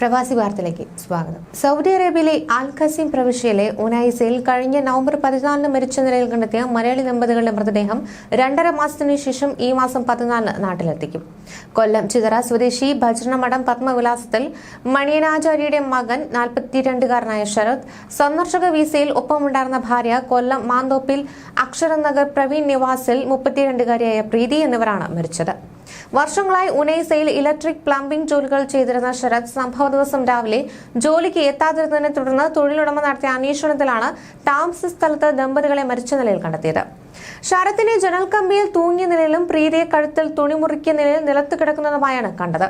പ്രവാസി വാർത്തയിലേക്ക് സ്വാഗതം. സൗദി അറേബ്യയിലെ അൽ ഖസീം പ്രവിശ്യയിലെ ഉനൈസയിൽ കഴിഞ്ഞ നവംബർ പതിനാലിന് മരിച്ച നിലയിൽ കണ്ടെത്തിയ മലയാളി ദമ്പതികളുടെ മൃതദേഹം രണ്ടര മാസത്തിനു ശേഷം ഈ മാസം പതിനാലിന് നാട്ടിലെത്തിക്കും. കൊല്ലം ചിതറ സ്വദേശി ഭജനമഠം പത്മവിലാസത്തിൽ മണിയനാചാര്യയുടെ മകൻ നാൽപ്പത്തിരണ്ടുകാരനായ ശരത് സന്ദർശക വിസയിൽ ഒപ്പമുണ്ടായിരുന്ന ഭാര്യ കൊല്ലം മാന്തോപ്പിൽ അക്ഷരനഗർ പ്രവീൺ നിവാസിൽ മുപ്പത്തിരണ്ടുകാരിയായ പ്രീതി എന്നിവരാണ് മരിച്ചത്. വർഷങ്ങളായി ഉനൈസയിൽ ഇലക്ട്രിക് പ്ലംബിംഗ് ജോലികൾ ചെയ്തിരുന്ന ശരത് സംഭവ ദിവസം രാവിലെ ജോലിക്ക് എത്താതിരുന്നതിനെ തുടർന്ന് തൊഴിലുടമ നടത്തിയ അന്വേഷണത്തിലാണ് ടാംസ് സ്ഥലത്ത് ദമ്പതികളെ മരിച്ച നിലയിൽ കണ്ടെത്തിയത്. ശരത്തിനെ ജനൽ കമ്പിയിൽ തൂങ്ങിയ നിലയിലും പ്രീതിയെ കഴുത്തിൽ തുണി മുറിക്കിയ നിലയിൽ നിലത്ത് കിടക്കുന്നതുമായാണ് കണ്ടത്.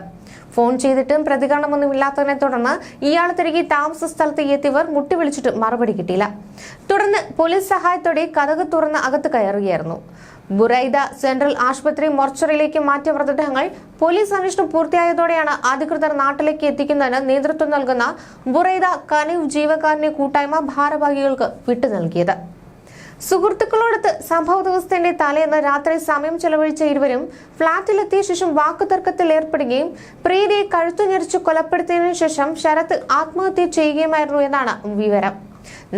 ഫോൺ ചെയ്തിട്ടും പ്രതികരണമൊന്നുമില്ലാത്തതിനെ തുടർന്ന് ഇയാൾ തിരികെ താമസ സ്ഥലത്ത് എത്തിയവർ മുട്ടി വിളിച്ചിട്ട് മറുപടി കിട്ടിയില്ല. തുടർന്ന് പോലീസ് സഹായത്തോടെ കഥക് തുറന്ന് അകത്ത് കയറുകയായിരുന്നു. ബുറൈദ സെൻട്രൽ ആശുപത്രി മോർച്ചറിയിലേക്ക് മാറ്റിയ മൃതദേഹങ്ങൾ പോലീസ് അന്വേഷണം പൂർത്തിയായതോടെയാണ് അധികൃതർ നാട്ടിലേക്ക് എത്തിക്കുന്നതിന് നേതൃത്വം നൽകുന്ന ബുറൈദ കനീവ് ജീവകാരുണ്യ കൂട്ടായ്മ ഭാരവാഹികൾക്ക് വിട്ടു നൽകിയത്. സുഹൃത്തുക്കളോടൊത്ത് സംഭവ ദിവസത്തിന്റെ തലേന്ന് രാത്രി സമയം ചെലവഴിച്ച ഇരുവരും ഫ്ളാറ്റിലെത്തിയ ശേഷം വാക്കുതർക്കത്തിൽ ഏർപ്പെടുകയും പ്രീതിയെ കഴുത്തു ഞെരിച്ച് കൊലപ്പെടുത്തിയതിനു ശേഷം ശരത് ആത്മഹത്യ ചെയ്യുകയുമായിരുന്നു എന്നാണ് വിവരം.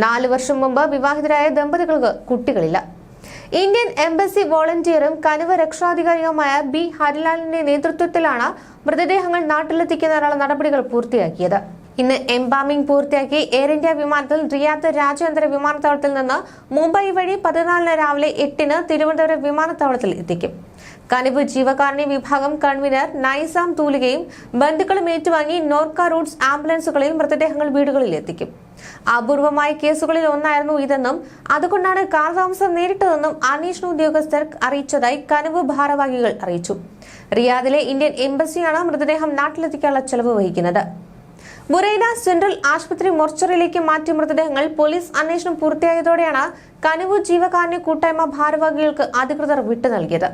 നാലു വർഷം മുമ്പ് വിവാഹിതരായ ദമ്പതികൾക്ക് കുട്ടികളില്ല. ഇന്ത്യൻ എംബസി വോളണ്ടിയറും കനിവ രക്ഷാധികാരിയുമായ ബി ഹരിലാലിന്റെ നേതൃത്വത്തിലാണ് മൃതദേഹങ്ങൾ നാട്ടിലെത്തിക്കുന്നതിനുള്ള നടപടികൾ പൂർത്തിയാക്കിയത്. ഇന്ന് എംബാമിംഗ് പൂർത്തിയാക്കി എയർ ഇന്ത്യ വിമാനത്തിൽ റിയാദ് രാജ്യാന്തര വിമാനത്താവളത്തിൽ നിന്ന് മുംബൈ വഴി പതിനാലിന് രാവിലെ എട്ടിന് തിരുവനന്തപുരം വിമാനത്താവളത്തിൽ എത്തിക്കും. കനിവ് ജീവകാരുണ്യ വിഭാഗം കൺവീനർ നൈസാം തൂലികയും ബന്ധുക്കളും ഏറ്റുവാങ്ങി നോർക്ക റൂട്ട്സ് ആംബുലൻസുകളിൽ മൃതദേഹങ്ങൾ വീടുകളിൽ എത്തിക്കും. അപൂർവമായ കേസുകളിൽ ഒന്നായിരുന്നു ഇതെന്നും അതുകൊണ്ടാണ് കാലതാമസം നേരിട്ടതെന്നും അന്വേഷണ ഉദ്യോഗസ്ഥർ അറിയിച്ചതായി കനവ് ഭാരവാഹികൾ അറിയിച്ചു. റിയാദിലെ ഇന്ത്യൻ എംബസിയാണ് മൃതദേഹം നാട്ടിലെത്തിക്കാനുള്ള ചെലവ് വഹിക്കുന്നത്. ബുറൈന സെൻട്രൽ ആശുപത്രി മോർച്ചറിയിലേക്ക് മാറ്റിയ മൃതദേഹങ്ങൾ പോലീസ് അന്വേഷണം പൂർത്തിയായതോടെയാണ് കനുവു ജീവകാരുണ്യ കൂട്ടായ്മ ഭാരവാഹികൾക്ക് അധികൃതർ വിട്ടു നൽകിയത്.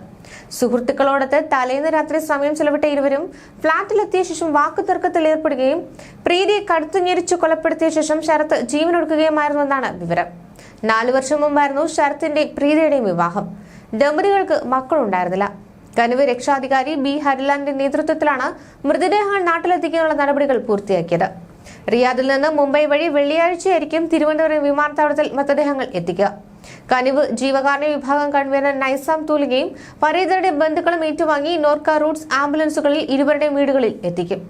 സുഹൃത്തുക്കളോടൊത്ത് തലേന്ന് രാത്രി സമയം ചെലവിട്ട ഇരുവരും ഫ്ളാറ്റിലെത്തിയ ശേഷം വാക്കുതർക്കത്തിൽ ഏർപ്പെടുകയും പ്രീതിയെ കടുത്തു ഞെരിച്ചു കൊലപ്പെടുത്തിയ ശേഷം ശരത്ത് ജീവനൊടുക്കുകയുമായിരുന്നെന്നാണ് വിവരം. നാലു വർഷം മുമ്പായിരുന്നു ശരത്തിന്റെ പ്രീതിയുടെയും വിവാഹം. ദമ്പതികൾക്ക് മക്കളുണ്ടായിരുന്നില്ല. കനുവ് രക്ഷാധികാരി ബി ഹരിലാലിന്റെ നേതൃത്വത്തിലാണ് മൃതദേഹങ്ങൾ നാട്ടിലെത്തിക്കാനുള്ള നടപടികൾ പൂർത്തിയാക്കിയത്. റിയാദിൽ നിന്ന് മുംബൈ വഴി വെള്ളിയാഴ്ചയായിരിക്കും തിരുവനന്തപുരം വിമാനത്താവളത്തിൽ മൃതദേഹങ്ങൾ എത്തിക്കുക. കനിവ് ജീവകാരുണ്യ വിഭാഗം കൺവീനർ നൈസാം തൂലികയും പരേതരുടെ ബന്ധുക്കളും ഏറ്റുവാങ്ങി നോർക്ക റൂട്ട്സ് ആംബുലൻസുകളിൽ ഇരുവരുടെയും വീടുകളിൽ എത്തിക്കും.